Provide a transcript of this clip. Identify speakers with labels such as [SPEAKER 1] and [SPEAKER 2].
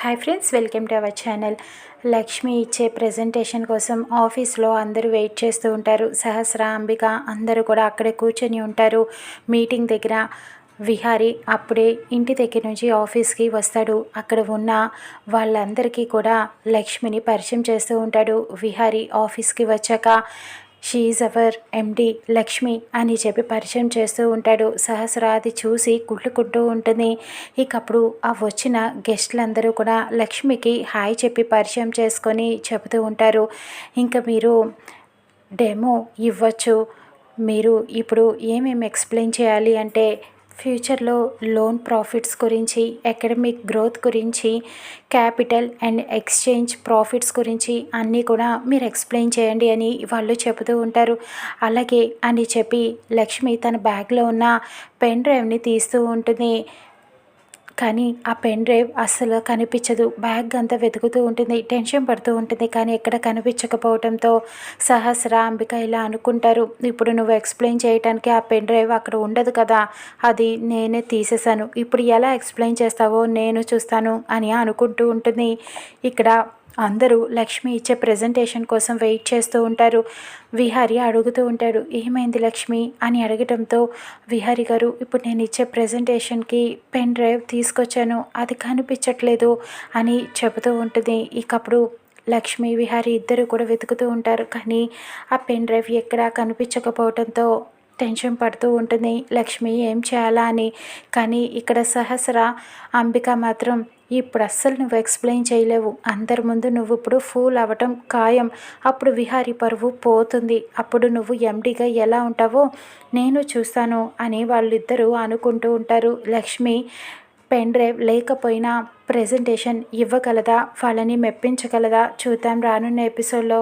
[SPEAKER 1] Hi friends welcome to our channel Lakshmi ఇచ్చే presentation కోసం ఆఫీస్లో అందరూ వెయిట్ చేస్తూ ఉంటారు. సహస్ర అంబిక అందరూ కూడా అక్కడే కూర్చొని ఉంటారు. మీటింగ్ దగ్గర విహారి అప్పుడే ఇంటి దగ్గర నుంచి ఆఫీస్కి వస్తాడు. అక్కడ ఉన్న వాళ్ళందరికీ కూడా లక్ష్మిని పరిచయం చేస్తూ ఉంటాడు. విహారి ఆఫీస్కి వచ్చాక షీఈ్ అవర్ ఎండి లక్ష్మి అని చెప్పి పరిచయం చేస్తూ ఉంటాడు. సహస్రాది చూసి కుళ్ళుకుంటూ ఉంటుంది. ఇకప్పుడు ఆ వచ్చిన గెస్ట్లందరూ కూడా లక్ష్మికి హాయ్ చెప్పి పరిచయం చేసుకొని చెబుతూ ఉంటారు. ఇంకా మీరు డెమో ఇవ్వచ్చు. మీరు ఇప్పుడు ఏమేమి ఎక్స్ప్లెయిన్ చేయాలి అంటే ఫ్యూచర్లో లోన్ ప్రాఫిట్స్ గురించి అకాడమిక్ గ్రోత్ గురించి క్యాపిటల్ అండ్ ఎక్స్చేంజ్ ప్రాఫిట్స్ గురించి అన్నీ కూడా మీరు ఎక్స్ప్లెయిన్ చేయండి అని వాళ్ళు చెబుతూ ఉంటారు. అలాగే అని చెప్పి లక్ష్మి తన బ్యాగ్లో ఉన్న పెన్ డ్రైవ్ని తీస్తూ ఉంటుంది. కానీ ఆ పెన్ డ్రైవ్ అస్సలు కనిపించదు. బ్యాగ్ అంతా వెతుకుతూ ఉంటుంది టెన్షన్ పడుతూ ఉంటుంది. కానీ ఎక్కడ కనిపించకపోవడంతో సహస్ర అంబిక ఇలా అనుకుంటారు. ఇప్పుడు నువ్వు ఎక్స్ప్లెయిన్ చేయడానికి ఆ పెన్ డ్రైవ్ అక్కడ ఉండదు కదా అది నేనే తీసేశాను. ఇప్పుడు ఎలా ఎక్స్ప్లెయిన్ చేస్తావో నేను చూస్తాను అని అనుకుంటూ ఉంటుంది. ఇక్కడ అందరూ లక్ష్మి ఇచ్చే ప్రజెంటేషన్ కోసం వెయిట్ చేస్తూ ఉంటారు. విహారి అడుగుతూ ఉంటాడు ఏమైంది లక్ష్మి? అని అడగటంతో విహారి గారు ఇప్పుడు నేను ఇచ్చే ప్రజెంటేషన్కి పెన్ డ్రైవ్ తీసుకొచ్చాను అది కనిపించట్లేదు అని చెబుతూ ఉంటుంది. ఇకప్పుడు లక్ష్మి విహారి ఇద్దరు కూడా వెతుకుతూ ఉంటారు. కానీ ఆ పెన్ డ్రైవ్ ఎక్కడా కనిపించకపోవడంతో టెన్షన్ పడుతూ ఉంటుంది లక్ష్మి ఏం చేయాలా అని. కానీ ఇక్కడ సహస్ర అంబిక మాత్రం ఇప్పుడు అస్సలు నువ్వు ఎక్స్ప్లెయిన్ చేయలేవు. అందరి ముందు నువ్వు ఇప్పుడు ఫూల్ అవ్వటం ఖాయం. అప్పుడు విహారీ పరువు పోతుంది. అప్పుడు నువ్వు ఎండిగా ఎలా ఉంటావో నేను చూస్తాను అని వాళ్ళిద్దరూ అనుకుంటూ ఉంటారు. లక్ష్మి పెన్ డ్రైవ్ లేకపోయినా ప్రజెంటేషన్ ఇవ్వగలదా? వాళ్ళని మెప్పించగలదా? చూద్దాం రానున్న ఎపిసోడ్లో.